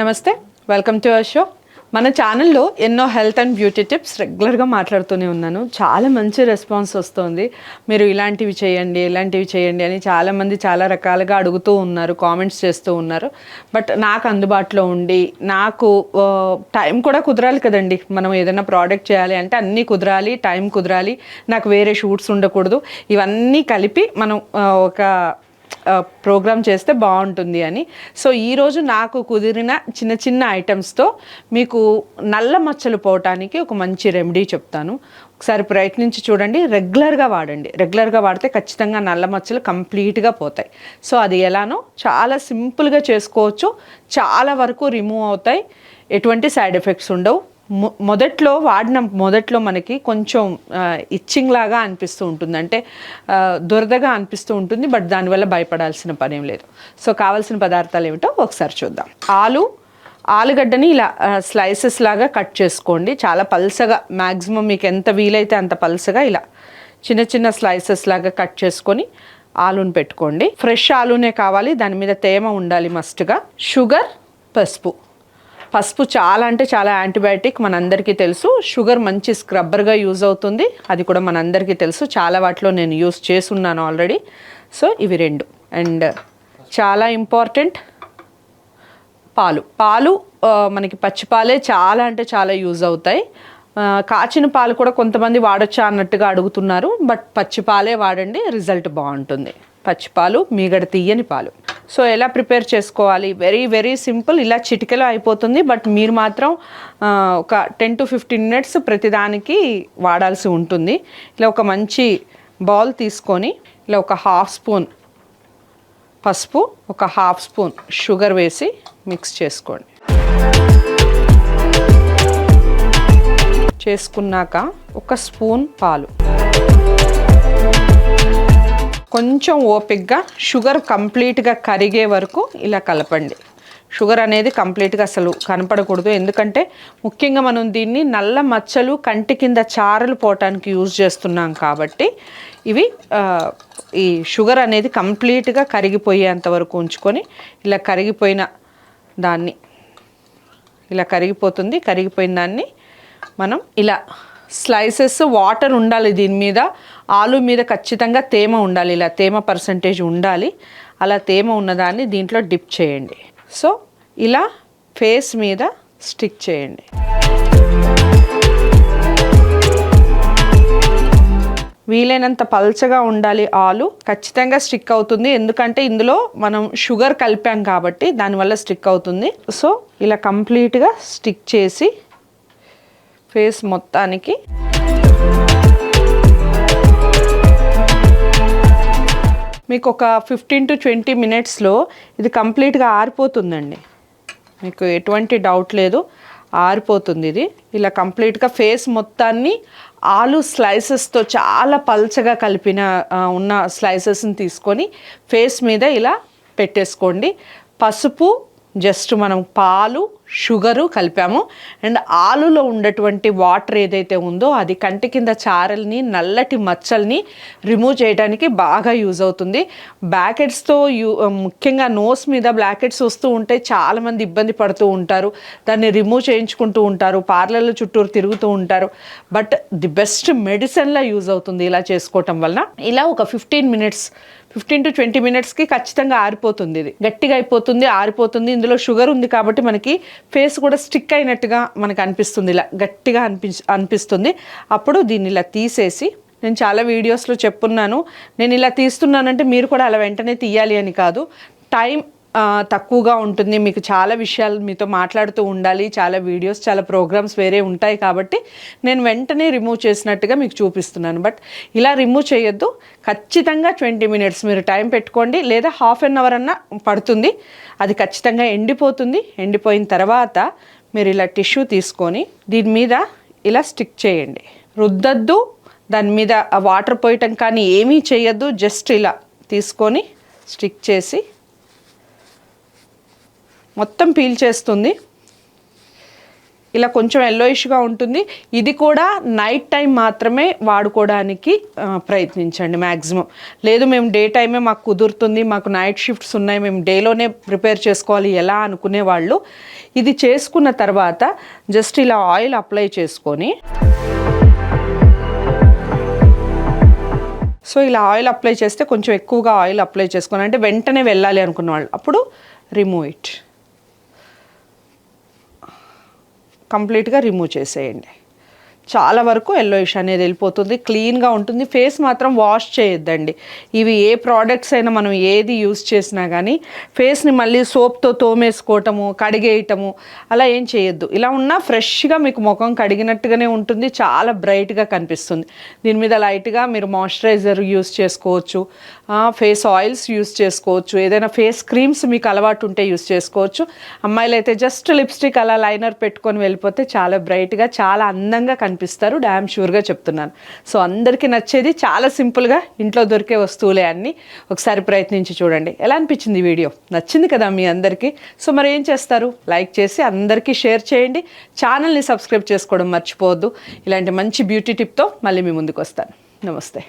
నమస్తే welcome to our show మన ఛానల్లో ఎన్నో హెల్త్ అండ్ బ్యూటీ టిప్స్ రెగ్యులర్గా మాట్లాడుతూనే ఉన్నాను. చాలా మంచి రెస్పాన్స్ వస్తుంది. మీరు ఇలాంటివి చేయండి ఇలాంటివి చేయండి అని చాలామంది చాలా రకాలుగా అడుగుతూ ఉన్నారు కామెంట్స్ చేస్తూ ఉన్నారు. బట్ నాకు అందుబాటులో ఉండి నాకు టైం కూడా కుదరాలి కదండి. మనం ఏదైనా ప్రోడక్ట్ చేయాలి అంటే అన్నీ కుదరాలి టైం కుదరాలి. నాకు వేరే షూట్స్ ఉండకూడదు. ఇవన్నీ కలిపి మనం ఒక ప్రోగ్రామ్ చేస్తే బాగుంటుంది అని. సో ఈరోజు నాకు కుదిరిన చిన్న చిన్న ఐటమ్స్తో మీకు నల్ల మచ్చలు పోవటానికి ఒక మంచి రెమెడీ చెప్తాను. ఒకసారి ప్రయత్నించి చూడండి. రెగ్యులర్గా వాడండి. రెగ్యులర్గా వాడితే ఖచ్చితంగా నల్ల మచ్చలు కంప్లీట్గా పోతాయి. సో అది ఎలానో చాలా సింపుల్గా చేసుకోవచ్చు. చాలా వరకు రిమూవ్ అవుతాయి. ఎటువంటి సైడ్ ఎఫెక్ట్స్ ఉండవు. మొదట్లో వాడిన మొదట్లో మనకి కొంచెం ఇచ్చింగ్ లాగా అనిపిస్తూ ఉంటుంది. అంటే దురదగా అనిపిస్తూ ఉంటుంది బట్ దానివల్ల భయపడాల్సిన పనేం లేదు. సో కావాల్సిన పదార్థాలు ఏమిటో ఒకసారి చూద్దాం. ఆలు ఆలుగడ్డని ఇలా స్లైసెస్ లాగా కట్ చేసుకోండి. చాలా పల్సగా మ్యాక్సిమం మీకు ఎంత వీలైతే అంత పల్సగా ఇలా చిన్న చిన్న స్లైసెస్ లాగా కట్ చేసుకొని ఆలుని పెట్టుకోండి. ఫ్రెష్ ఆలునే కావాలి. దాని మీద తేమ ఉండాలి మస్ట్గా. షుగర్ పసుపు. పసుపు చాలా అంటే చాలా యాంటీబయాటిక్ మనందరికీ తెలుసు. షుగర్ మంచి స్క్రబ్బర్గా యూజ్ అవుతుంది. అది కూడా మనందరికీ తెలుసు. చాలా వాటిలో నేను యూజ్ చేసున్నాను ఆల్రెడీ. సో ఇవి రెండు. అండ్ చాలా ఇంపార్టెంట్ పాలు. పాలు మనకి పచ్చి పాలే చాలా అంటే చాలా యూజ్ అవుతాయి. కాచిన పాలు కూడా కొంతమంది వాడొచ్చా అన్నట్టుగా అడుగుతున్నారు. బట్ పచ్చి పాలే వాడండి రిజల్ట్ బాగుంటుంది. పచ్చి పాలు మీగడ తీయని పాలు. సో ఎలా ప్రిపేర్ చేసుకోవాలి? Very very simple. ఇలా చిటికెలో అయిపోతుంది. బట్ మీరు మాత్రం ఒక టెన్ టు ఫిఫ్టీన్ మినిట్స్ ప్రతిదానికి వాడాల్సి ఉంటుంది. ఇలా ఒక మంచి బౌల్ తీసుకొని ఇలా ఒక హాఫ్ స్పూన్ పసుపు ఒక హాఫ్ స్పూన్ షుగర్ వేసి మిక్స్ చేసుకోండి. చేసుకున్నాక ఒక స్పూన్ పాలు. కొంచెం ఓపిక్గా షుగర్ కంప్లీట్గా కరిగే వరకు ఇలా కలపండి. షుగర్ అనేది కంప్లీట్గా అసలు కనపడకూడదు. ఎందుకంటే ముఖ్యంగా మనం దీన్ని నల్ల మచ్చలు కంటి కింద చారలు పోవటానికి యూజ్ చేస్తున్నాం కాబట్టి ఇవి ఈ షుగర్ అనేది కంప్లీట్గా కరిగిపోయేంత వరకు ఉంచుకొని ఇలా కరిగిపోయిన దాన్ని ఇలా కరిగిపోతుంది. కరిగిపోయిన దాన్ని మనం ఇలా స్లైసెస్ వాటర్ ఉండాలి దీని మీద. ఆలు మీద ఖచ్చితంగా తేమ ఉండాలి. ఇలా తేమ పర్సంటేజ్ ఉండాలి. అలా తేమ ఉన్నదాన్ని దీంట్లో డిప్ చేయండి. సో ఇలా ఫేస్ మీద స్టిక్ చేయండి. వీలైనంత పల్చగా ఉండాలి ఆలు. ఖచ్చితంగా స్టిక్ అవుతుంది. ఎందుకంటే ఇందులో మనం షుగర్ కలిపాం కాబట్టి దానివల్ల స్టిక్ అవుతుంది. సో ఇలా కంప్లీట్గా స్టిక్ చేసి ఫేస్ మొత్తానికి మీకు ఒక ఫిఫ్టీన్ టు ట్వంటీ మినిట్స్లో ఇది కంప్లీట్గా ఆరిపోతుందండి. మీకు ఎటువంటి డౌట్ లేదు. ఆరిపోతుంది ఇది. ఇలా కంప్లీట్గా ఫేస్ మొత్తాన్ని ఆలు స్లైసెస్తో చాలా పల్చగా కలిపిన ఉన్న స్లైసెస్ని తీసుకొని ఫేస్ మీద ఇలా పెట్టేసుకోండి. పసుపు జస్ట్ మనం పాలు షుగరు కలిపాము. అండ్ ఆలులో ఉండేటువంటి వాటర్ ఏదైతే ఉందో అది కంటి కింద చారల్ని నల్లటి మచ్చల్ని రిమూవ్ చేయడానికి బాగా యూజ్ అవుతుంది. బ్లాకెట్స్తో యూ ముఖ్యంగా నోస్ మీద బ్లాకెట్స్ వస్తూ ఉంటే చాలామంది ఇబ్బంది పడుతూ ఉంటారు. దాన్ని రిమూవ్ చేయించుకుంటూ ఉంటారు. పార్లర్ల చుట్టూరు తిరుగుతూ ఉంటారు. బట్ ది బెస్ట్ మెడిసిన్లా యూజ్ అవుతుంది ఇలా చేసుకోవటం వలన. ఇలా ఒక fifteen minutes fifteen to twenty మినిట్స్కి ఖచ్చితంగా ఆరిపోతుంది ఇది. గట్టిగా అయిపోతుంది ఆరిపోతుంది. ఇందులో షుగర్ ఉంది కాబట్టి మనకి ఫేస్ కూడా స్టిక్ అయినట్టుగా మనకు అనిపిస్తుంది. ఇలా గట్టిగా అనిపి అనిపిస్తుంది. అప్పుడు దీన్ని ఇలా తీసేసి నేను చాలా వీడియోస్లో చెప్పున్నాను. నేను ఇలా తీస్తున్నానంటే మీరు కూడా అలా వెంటనే తీయాలి అని కాదు. టైం తక్కువగా ఉంటుంది. మీకు చాలా విషయాలు మీతో మాట్లాడుతూ ఉండాలి. చాలా వీడియోస్ చాలా ప్రోగ్రామ్స్ వేరే ఉంటాయి కాబట్టి నేను వెంటనే రిమూవ్ చేసినట్టుగా మీకు చూపిస్తున్నాను. బట్ ఇలా రిమూవ్ చేయొద్దు. ఖచ్చితంగా ట్వంటీ మినిట్స్ మీరు టైం పెట్టుకోండి. లేదా హాఫ్ అన్ అవర్ అన్నా పడుతుంది. అది ఖచ్చితంగా ఎండిపోతుంది. ఎండిపోయిన తర్వాత మీరు ఇలా టిష్యూ తీసుకొని దీని మీద ఇలా స్టిక్ చేయండి. రుద్దద్దు. దాని మీద వాటర్ పోయటం కానీ ఏమీ చేయొద్దు. జస్ట్ ఇలా తీసుకొని స్టిక్ చేసి మొత్తం పీల్ చేస్తుంది. ఇలా కొంచెం ఎల్లోయిష్గా ఉంటుంది. ఇది కూడా నైట్ టైం మాత్రమే వాడుకోవడానికి ప్రయత్నించండి మ్యాక్సిమం లేదు మేము డే టైమే మాకు కుదురుతుంది మాకు నైట్ షిఫ్ట్స్ ఉన్నాయి మేము డేలోనే ప్రిపేర్ చేసుకోవాలి ఎలా అనుకునే వాళ్ళు. ఇది చేసుకున్న తర్వాత జస్ట్ ఇలా ఆయిల్ అప్లై చేసుకొని సో ఇలా ఆయిల్ అప్లై చేస్తే కొంచెం ఎక్కువగా ఆయిల్ అప్లై చేసుకొని అంటే వెంటనే వెళ్ళాలి అనుకున్న వాళ్ళు. అప్పుడు రిమూవ్ ఇట్ కంప్లీట్గా రిమూవ్ చేసేయండి. చాలా వరకు ఎల్లోయిష్ అనేది వెళ్ళిపోతుంది. క్లీన్గా ఉంటుంది. ఫేస్ మాత్రం వాష్ చేయొద్దండి. ఇవి ఏ ప్రోడక్ట్స్ అయినా మనం ఏది యూస్ చేసినా కానీ ఫేస్ని మళ్ళీ సోప్తో తోమేసుకోవటము కడిగేయటము అలా ఏం చేయొద్దు. ఇలా ఉన్నా ఫ్రెష్గా మీకు ముఖం కడిగినట్టుగానే ఉంటుంది. చాలా బ్రైట్గా కనిపిస్తుంది. దీని మీద లైట్గా మీరు మాయిశ్చరైజర్ యూస్ చేసుకోవచ్చు. ఫేస్ ఆయిల్స్ యూస్ చేసుకోవచ్చు. ఏదైనా ఫేస్ క్రీమ్స్ మీకు అలవాటు ఉంటే యూస్ చేసుకోవచ్చు. అమ్మాయిలు అయితే జస్ట్ లిప్స్టిక్ అలా లైనర్ పెట్టుకొని వెళ్ళిపోతే చాలా బ్రైట్గా చాలా అందంగా కనిపిస్తుంది. అనిపిస్తారు డ్యామ్ షూర్గా చెప్తున్నాను. సో అందరికీ నచ్చేది చాలా సింపుల్గా ఇంట్లో దొరికే వస్తువులే అన్నీ ఒకసారి ప్రయత్నించి చూడండి. ఎలా అనిపించింది వీడియో? నచ్చింది కదా మీ అందరికీ? సో మరి ఏం చేస్తారు? లైక్ చేసి అందరికీ షేర్ చేయండి. ఛానల్ని సబ్స్క్రైబ్ చేసుకోవడం మర్చిపోవద్దు. ఇలాంటి మంచి బ్యూటీ టిప్తో మళ్ళీ మీ ముందుకు వస్తాను. నమస్తే.